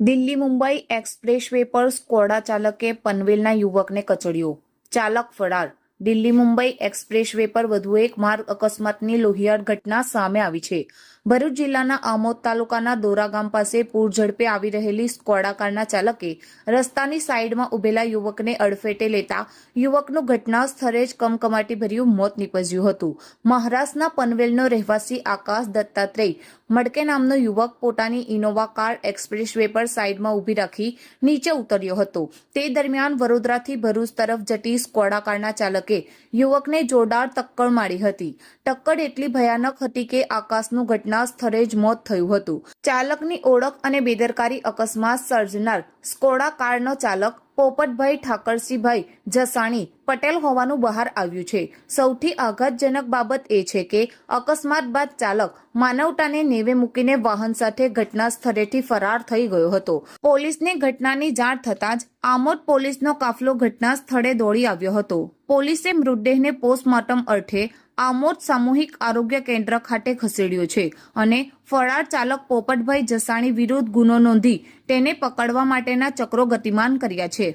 Delhi Mumbai expressway પર Skoda ચાલકે પનવેલના યુવકને કચડ્યો. ચાલક ફરાર. દિલ્હી મુંબઈ એક્સપ્રેસ વે પર વધુ એક માર્ગ અકસ્માતની લોહિયાળ ઘટના સામે આવી છે. ભરૂચ જિલ્લાના આમોદ તાલુકાના દોરા ગામ પાસે પૂર ઝડપે આવી રહેલી સ્કોડા કારના ચાલકે રસ્તાની સાઈડમાં ઉભેલા યુવકને અડફેટે લેતા યુવકનું ઘટના સ્થળે જ કમકમાટીભર્યું મોત નીપજ્યું હતું. મહારાષ્ટ્રના પનવેલનો રહેવાસી આકાશ દત્તાત્રેય મડકે નામનો યુવક પોતાની ઇનોવા કાર એક્સપ્રેસ વે પર સાઈડમાં ઊભી રાખી નીચે ઉતર્યો હતો. તે દરમિયાન વડોદરાથી ભરૂચ તરફ જતી સ્કોડા કારના ચાલકે યુવકને જોરદાર ટક્કર મારી હતી. ટક્કર એટલી ભયાનક હતી કે આકાશનું ઘટના સ્થળે જ મોત થયું હતું. ચાલકની ઓળખ અને બેદરકારી અકસ્માત સર્જનાર સ્કોડા કારનો ચાલક પોપટભાઈ ઠાકરસિંહભાઈ જસાણી પટેલ હોવાનું બહાર આવ્યું છે. સૌથી આઘાતજનક બાબત એ છે કે અકસ્માત બાદ ચાલક માનવતાને નેવે મૂકીને વાહન સાથે ઘટના સ્થળેથી ફરાર થઈ ગયો હતો. પોલીસને ઘટનાની જાણ થતાં જ આમોદ પોલીસનો કાફલો ઘટના સ્થળે દોડી આવ્યો હતો. પોલીસે મૃતદેહને પોસ્ટમોર્ટમ અર્થે આમોદ સામૂહિક આરોગ્ય કેન્દ્ર ખાતે ખસેડ્યો છે અને ફરાર ચાલક પોપટભાઈ જસાણી વિરુદ્ધ ગુનો નોંધી તેને પકડવા માટેના ચક્રો ગતિમાન કર્યા છે.